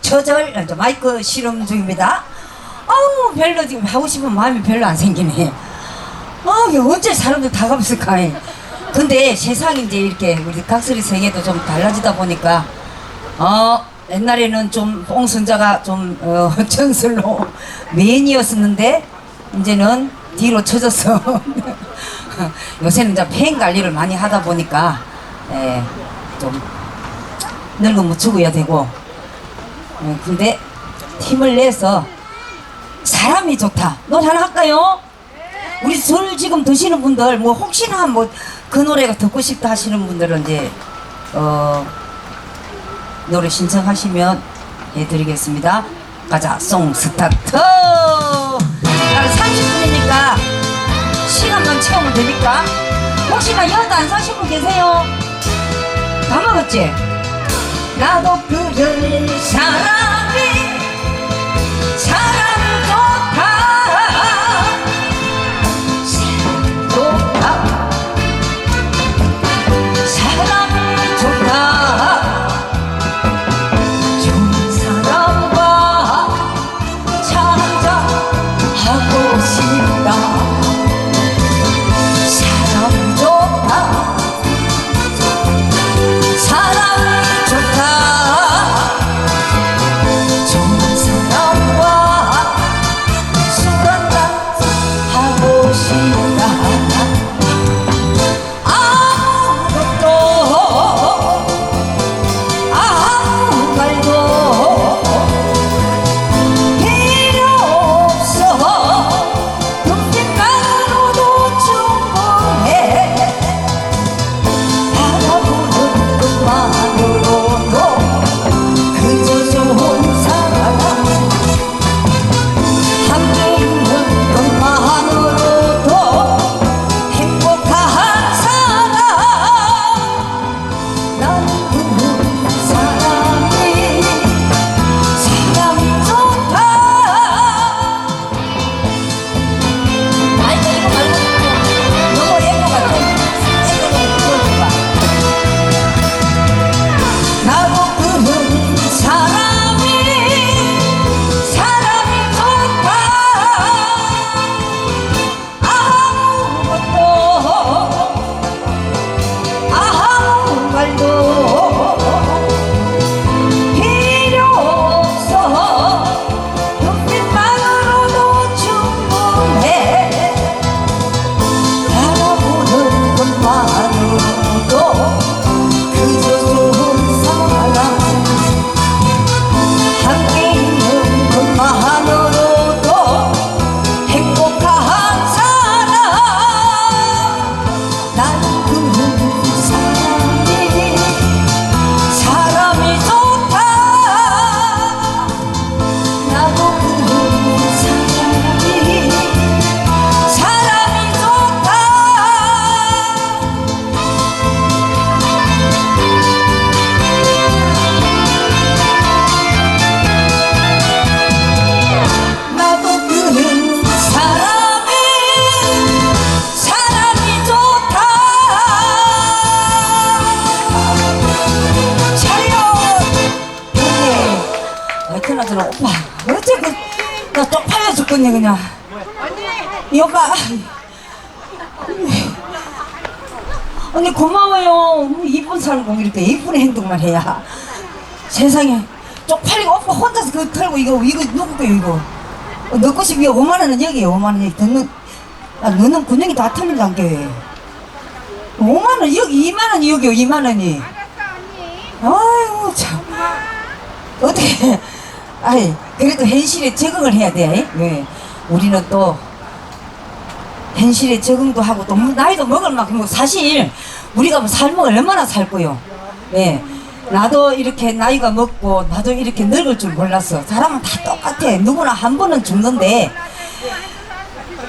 저절 이제 마이크 실험 중입니다. 아우 별로 지금 하고 싶은 마음이 별로 안 생기네. 아 언제 사람들 다 감을까? 근데 세상이 이제 이렇게 우리 각설이 세계도 좀 달라지다 보니까 어 옛날에는 좀 뽕순자가 좀 어, 전설로 메인이었었는데 이제는 뒤로 쳐졌어 요새는 이제 팬 관리를 많이 하다 보니까 예, 좀 못 죽어야 되고 어, 근데 힘을 내서 사람이 좋다 노래 하나 할까요? 우리 술 지금 드시는 분들 뭐 혹시나 뭐 그 노래가 듣고 싶다 하시는 분들은 이제 어 노래 신청하시면 해드리겠습니다 가자 송 스타트 나는 30분이니까 시간만 채우면 되니까 혹시나 여도 안 사신 분 계세요? 다 먹었지? 나도 사랑해. 사랑 죽겠네 그냥. 이 오빠. 언니 고마워요. 뭐 이쁜 사람 이렇게 이쁜 행동만 해야. 세상에. 쪽팔리고 오빠 혼자서 그거 털고 이거 이거 누구 거요 이거? 어, 너 것이 왜 5만 원은 여기에 5만 원이. 듣는 아, 너는 군용이 다 틀린다 안 게. 5만 원 여기 2만 원이 여기요 2만 원이. 아이고 참. 어떻게 아이 그래도 현실에 적응을 해야 돼 왜? 우리는 또 현실에 적응도 하고 또 나이도 먹을 만큼 뭐 사실 우리가 뭐 삶을 얼마나 살 거요 예 나도 이렇게 나이가 먹고 나도 이렇게 늙을 줄 몰랐어 사람은 다 똑같아 누구나 한 번은 죽는데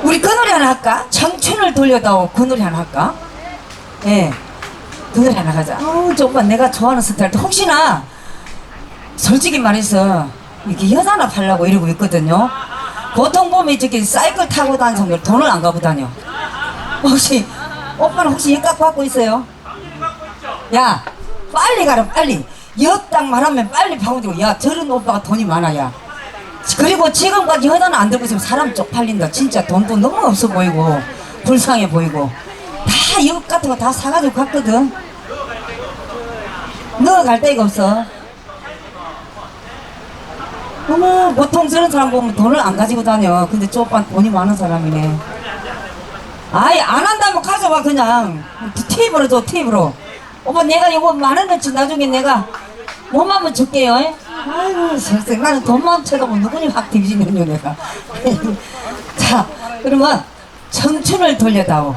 우리 그 노래 하나 할까? 청춘을 돌려다오 그 노래 하나 할까? 예. 그 노래 하나 가자. 어, 저 오빠 내가 좋아하는 스타일. 혹시나 솔직히 말해서 이렇게 여자나 팔라고 이러고 있거든요. 보통 보면 저기 사이클 타고 다니는 사람들 돈을 안 가고 다녀. 혹시 오빠는 혹시 입값 받고 있어요? 야 빨리 가라 빨리 여딱 말하면 빨리 파고들고 야 저런 오빠가 돈이 많아 야 그리고 지금까지 여자는 안 들고 있으면 사람 쪽팔린다 진짜 돈도 너무 없어 보이고 불쌍해 보이고 다역 같은 거 다 사가지고 갔거든 너가 갈 데가 없어 어머 보통 저런 사람 보면 돈을 안 가지고 다녀. 근데 저 오빠는 돈이 많은 사람이네. 아예 안 한다면 가져와 그냥. 테이블로 줘 테이블로. 오빠 내가 이거 만 원어치 나중에 내가 몸 한번 줄게요. 에? 아이고 세상에 나는 돈만 쳐다보면 누구니 확 뒤지는요 내가. 자 그러면 청춘을 돌려다오.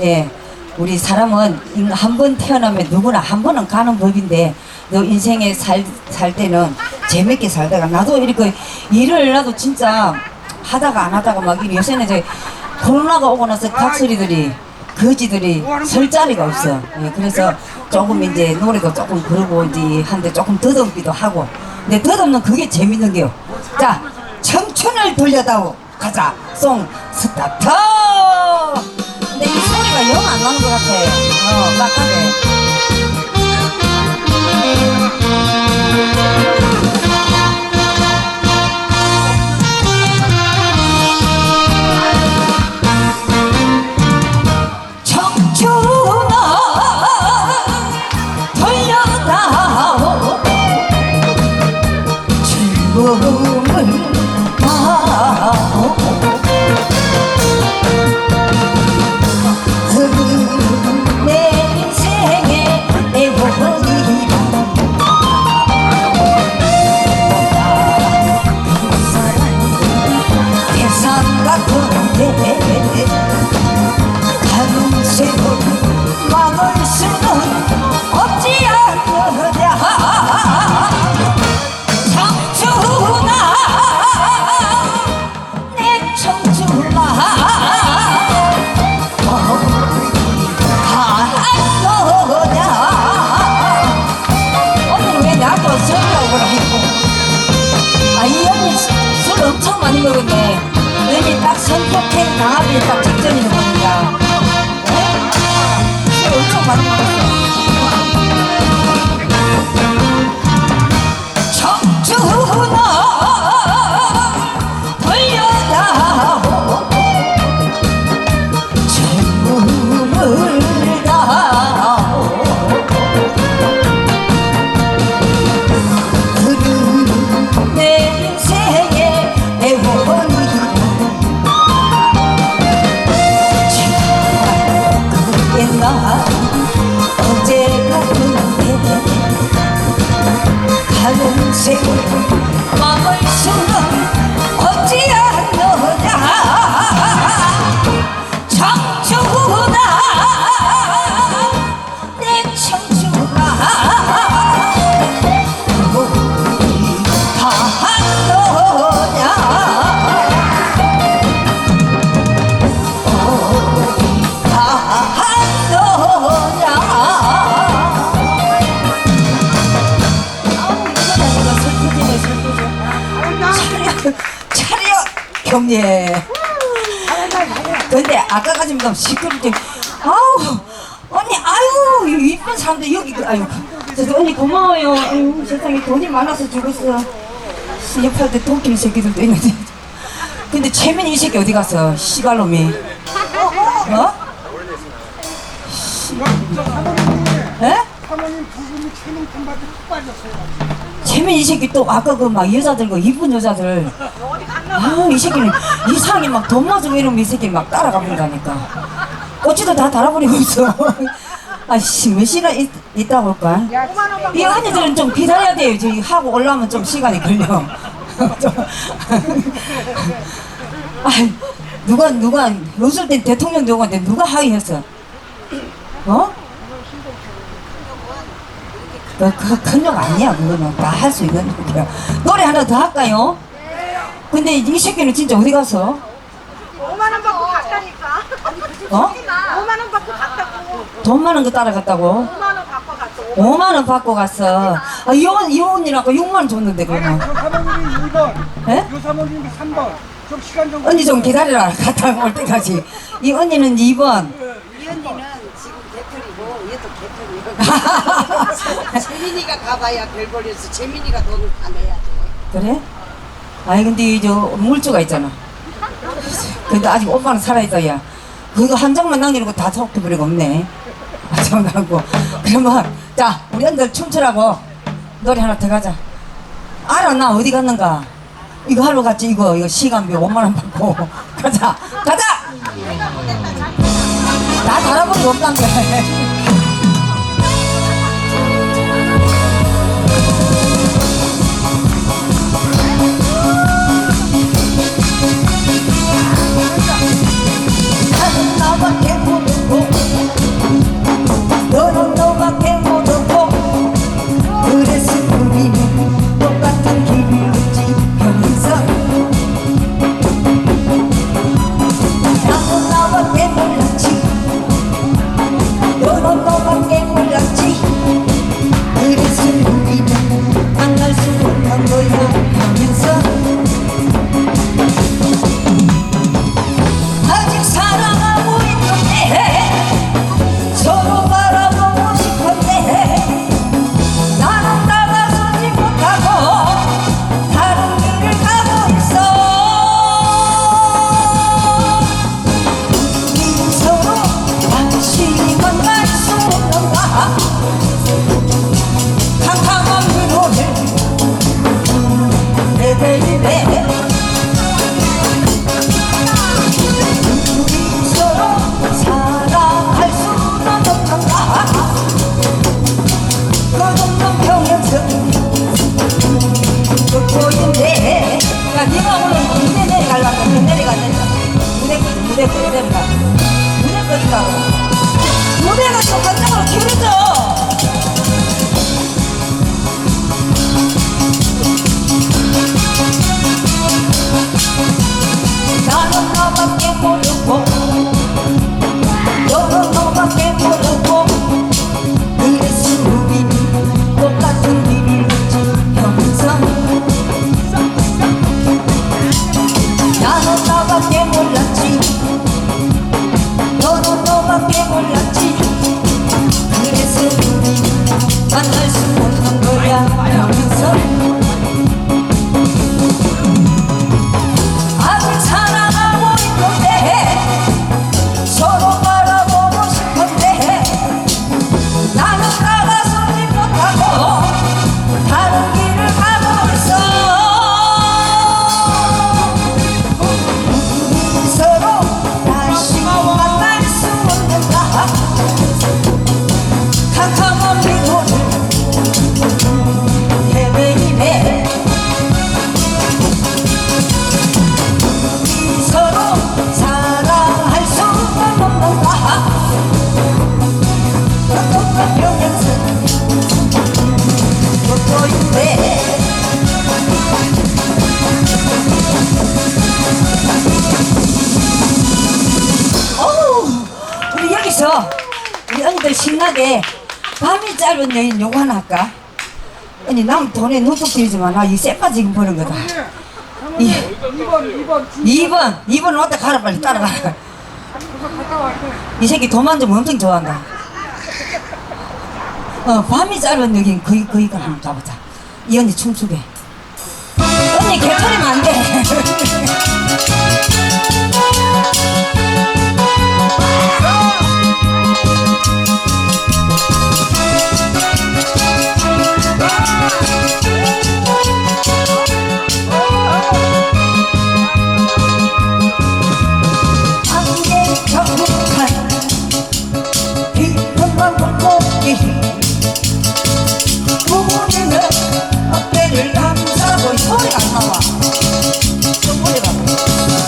예. 우리 사람은 한 번 태어나면 누구나 한 번은 가는 법인데 너 인생에 살, 살 때는 재밌게 살다가 나도 이렇게 일을 나도 진짜 하다가 안 하다가 막. 요새는 이제 코로나가 오고 나서 각소리들이 거지들이 설 자리가 없어. 예, 그래서 조금 이제 노래도 조금 부르고 이제 한데 조금 더듬기도 하고. 근데 더듬는 그게 재밌는 게요. 자, 청춘을 돌려다오. 가자. 송 스타트. 근데 이 소리가 영 안 나는 것 같아. 어, 깜깜해. 打比赛 아까까지 좀 시끄럽지 아우 언니 아유 이 이쁜 사람들 여기 그- 아유. 저 언니 고마워요. 아유 세상에 돈이 많아서 죽었어. 옆에 때 돈길 새끼들도 있는데. 근데 최민이 이 새끼 어디 갔어? 씨발놈이 푹 빠졌어요. 재민 이 새끼 또 아까 그 막 여자들 그 이쁜 여자들. 아이 새끼는 이상하게 막돈 맞으고 이러면 이 새끼 막 따라가 본다니까. 어찌도 다 달아버리고 있어. 아씨 몇 시간 있, 있다 볼까? 이 언니들은 좀 기다려야 돼요. 저기 하고 올라오면 좀 시간이 걸려. 좀. 아이 누가 누가 요술 때 대통령 누구한테 누가 하이했어? 어? 그, 그, 큰욕 아니야, 그거는. 다 할 수 있는 욕이야. 노래 하나 더 할까요? 근데 이 새끼는 진짜 어디 갔어? 5만 원 받고 갔다니까. 어? 5만 원 받고 갔다고. 돈 많은 거 따라갔다고? 5만 원 받고 갔어. 5만 원 받고 갔어. 아, 이혼, 이혼이라고 6만 원 줬는데, 그러면. 요 사모님이 2번, 에? 요 사모님이 3번. 좀 시간 좀. 언니 좀 기다려라. 갔다 올 때까지. 이 언니는 2번. 이 언니는 지금 배틀이고 얘도 재민이가 가봐야 별 벌려서 재민이가 돈을 다 내야지. 그래? 아니 근데 저 물주가 있잖아. 근데 아직 오빠는 살아있어 야. 그거 한 장만 남기는 거다 속도버리고 없네. 아, 정하고 그러면 자 우리 언들 춤추라고 노래 하나 더 가자. 알아 나 어디 갔는가? 이거 하러 갔지 이거 이거 시간비 5만 원 받고 가자 가자. 나 달아본 거 없단데. 아니 남 돈에 눈독 들이지만 나이 쎄빠 지금 버는 거다. 이 2번, 2번. 2번 2번 왔다 가라 빨리 따라가. 이 새끼 도만 좀 엄청 좋아한다. 어 밤이 짧은 여긴 거기 거기가 한번 잡아자. 이 언니 춤추게. 언니 개털이면 안 돼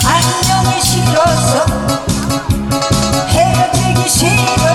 안녕이 싫어서 헤어지기 싫어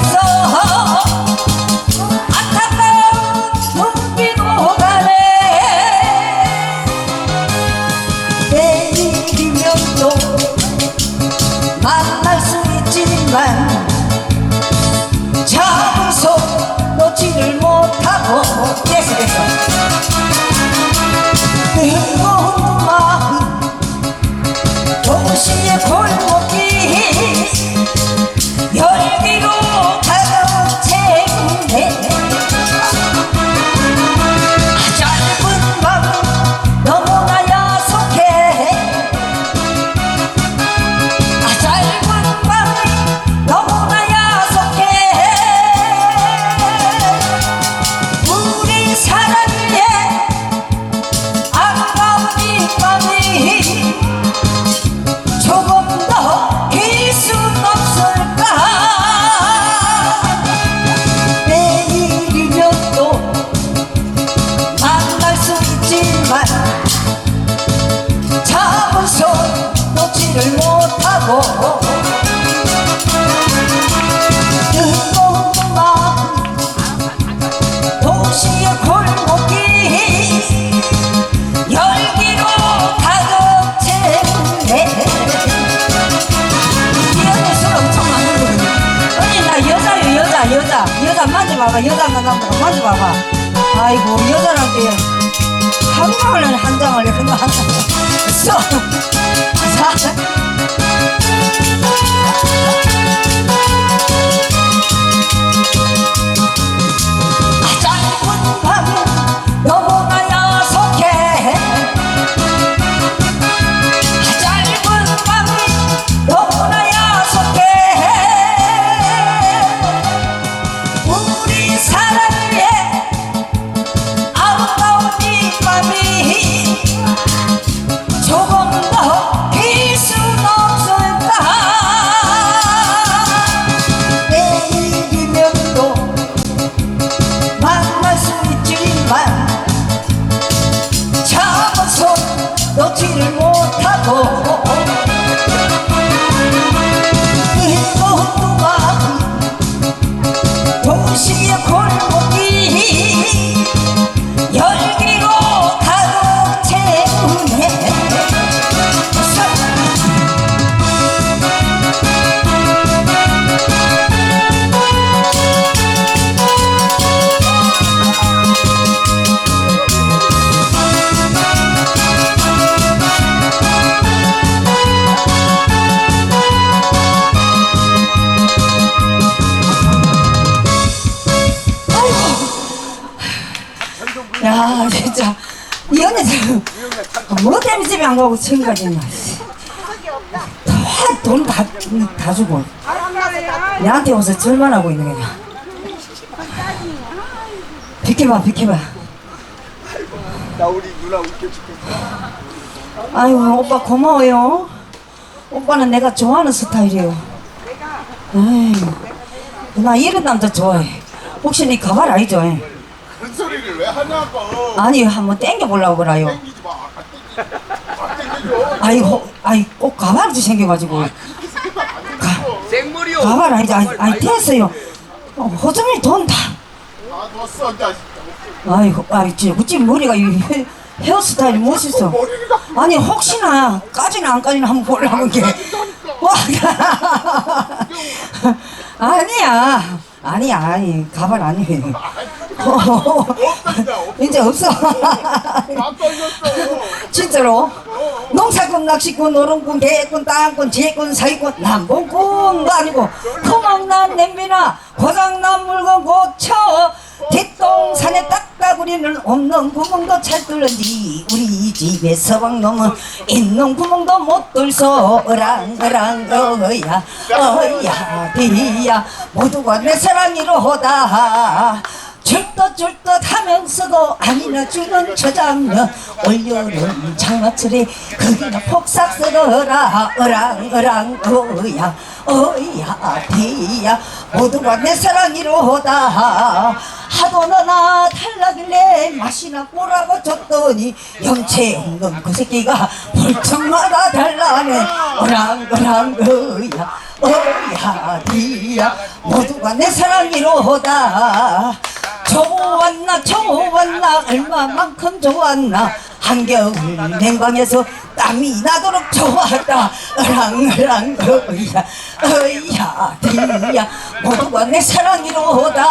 집에 안 가고 지금까지 있나 다돈다 다 주고. 내한테 와서 절만 하고 있는 거야 비켜봐 비켜봐. 나 우리 누나 웃겨 죽겠어. 아이고 오빠 고마워요. 오빠는 내가 좋아하는 스타일이에요. 아이고 나 이런 남자 좋아해. 혹시 네 가발 알죠? 그런 소리를 왜 하냐고. 아니 한번 땡겨보려고 그래요 땡기지 마. 안 땡겨. 안 땡겨줘. 아이 호, 아이 꼭 가발도 생겨가지고. 생머리요. 가발 아니지 아이, 아이 됐어요. 어, 호정이 돈다. 아, 아이고 아이 진짜 어찌 머리가 이 헤, 헤어스타일이 멋있어. 아니 혹시나 까지나 안 까지나 한번 보려는 게. 와. 아니야. 아니야 아니 가발 아니에요 이제 없어. 안 떨렸어. 진짜로? 농사꾼 낚시꾼 노름꾼 개꾼 땅꾼 재꾼 사기꾼 남봉꾼도 아니고 토막난 냄비나 고장난 물건 고쳐 뒷동산에 딱따구리는 없는 구멍도 잘 뚫는지 우리 집에 서방놈은 있는 구멍도 못 뚫서 어랑어랑 어야 어야 디야. 모두가 내 사랑이로다 줄듯줄듯 하면서도 아니나 주는 저 장면 올여름 장마철에 거기나 폭삭 쓰더라. 어랑 어랑 어야 어야 디야. 모두가 내 사랑이로다. 하도 너나 달라길래? 맛이나 보라고 줬더니 염체 없는 그 새끼가 볼청마다 달라네. 어랑 어랑 어야 어야 디야. 모두가 내 사랑이로다 좋았나 좋았나 얼마만큼 좋았나. 한겨울 냉방에서 땀이 나도록 좋았다. 어랑어랑 어이야 어이야 디야 모두가 내 사랑이로다.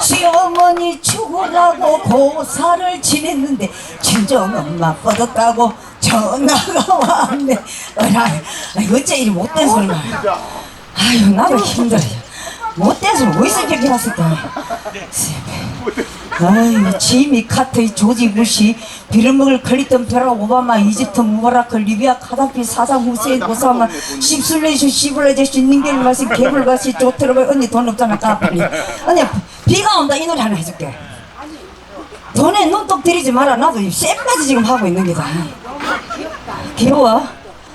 시어머니 죽으라고 고사를 지냈는데 친정엄마 뻗었다고 전화가 왔네. 아이고 어째 이리 못된 소리가 아유 나도 힘들어요 소리 어디서 이렇게 왔을까? 아유 지미 카트의 조지 부시. 비를먹을 클리턴 페라 오바마 이집트 무바라크 리비아 카다피 사장 후세인 오사마. 십술레이슈 시블레제슈 닝겔 마시 개불가시 조트로베 언니 돈 없잖아 까불리 언니 비가 온다 이 노래 하나 해줄게. 돈에 눈독 들이지 마라. 나도 쌤까지 지금 하고 있는 게다. 귀여워.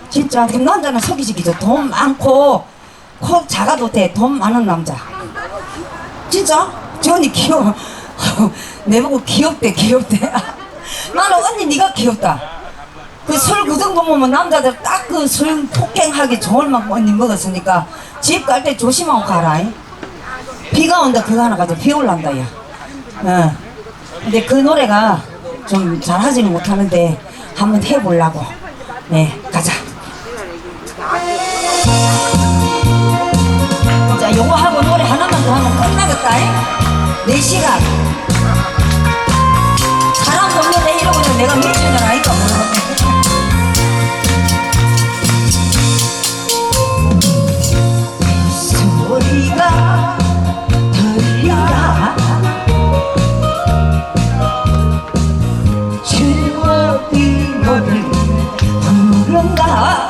진짜 그 남자는 속이지 기죠? 돈 많고 코 작아도 돼 돈 많은 남자 진짜? 저 언니 귀여워 내보고 귀엽대 귀엽대 나는 언니 네가 귀엽다 그 술 그 정도 먹으면 남자들 딱 그 술 폭행하기 좋을 만큼 먹었으니까 집 갈 때 조심하고 가라. 잉. 비가 온다 그거 하나 가지고 비 올란다 야. 어. 근데 그 노래가 좀 잘하지는 못하는데 한번 해보려고. 네, 가자. 자, 요거 하고 노래 하나만 더 하면 끝나겠다. 잉? 4시간. 사람 없는데 이러고는 내가 미치는 아이가 모르겠네. 소리가 들리라 추억이 너를 부른다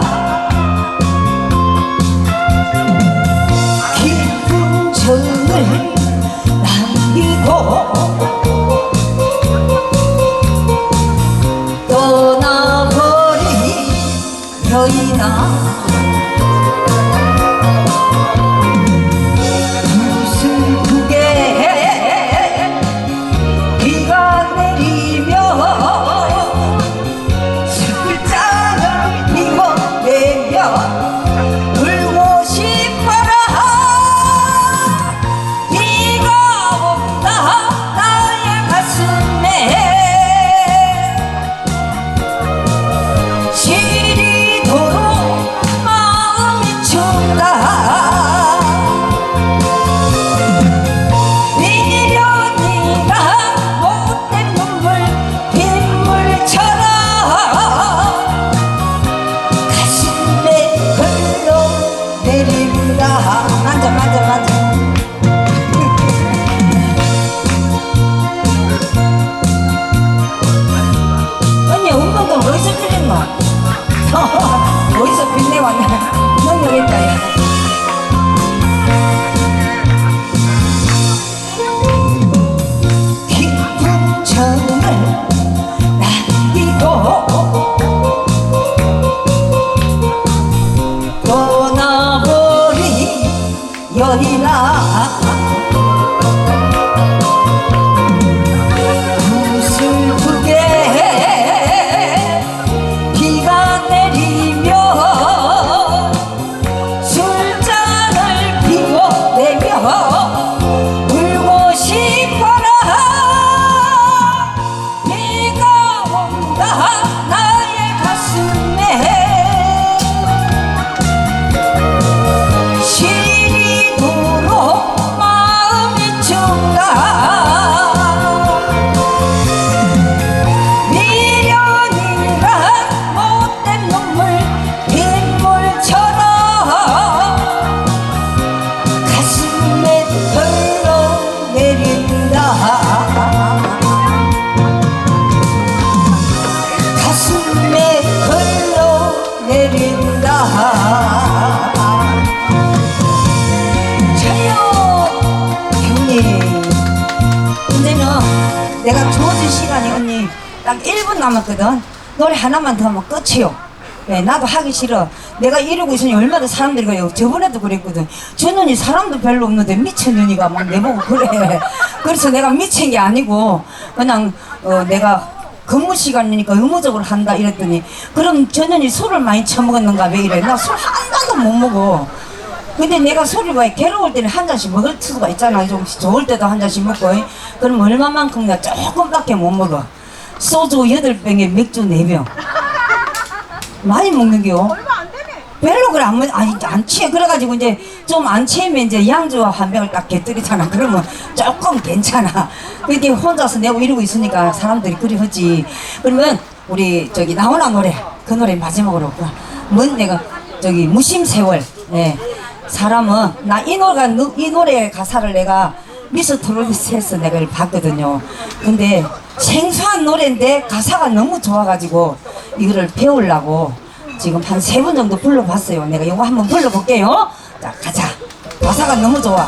남았거든. 노래 하나만 더 하면 끝이요. 네, 나도 하기 싫어. 내가 이러고 있으니 얼마나 사람들이 가요. 저번에도 그랬거든. 저년이 사람도 별로 없는데 미친 년이가 막 내보고 그래. 그래서 내가 미친 게 아니고 그냥 어, 내가 근무 시간이니까 의무적으로 한다 이랬더니 그럼 저년이 술을 많이 처먹었는가 왜 이래? 나 술 한 잔도 못 먹어. 근데 내가 술을 왜 괴로울 때는 한 잔씩 먹을 수가 있잖아. 좀 좋을 때도 한 잔씩 먹고. 그럼 얼마만큼 나 조금밖에 못 먹어. 소주 여덟 병에 맥주 네 병. 많이 먹는겨. 얼마 안 되네. 별로 그래 안, 먹- 아니 안 취해. 그래가지고 이제 좀 안 취하면 이제 양주 한 병을 딱 개뜨리잖아. 그러면 조금 괜찮아. 그렇게 혼자서 내고 이러고 있으니까 사람들이 그리 하지. 그러면 우리 저기 나훈아 노래 그 노래 마지막으로 뭔 내가 저기 무심세월. 예. 사람은 나 이 노래가 누- 이 노래 가사를 내가 미스 트로비스에서 내가 이걸 봤거든요 근데 생소한 노래인데 가사가 너무 좋아가지고 이거를 배우려고 지금 한 세 번 정도 불러봤어요. 내가 이거 한번 불러볼게요. 자, 가자. 가사가 너무 좋아.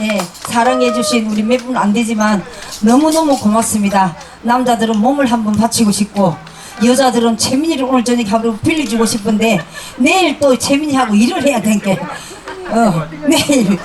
예, 사랑해주신 우리 몇 분 안 되지만 너무너무 고맙습니다. 남자들은 몸을 한번 바치고 싶고 여자들은 재민이를 오늘 저녁 하루 빌려주고 싶은데 내일 또 재민이하고 일을 해야 되니까 어, 내일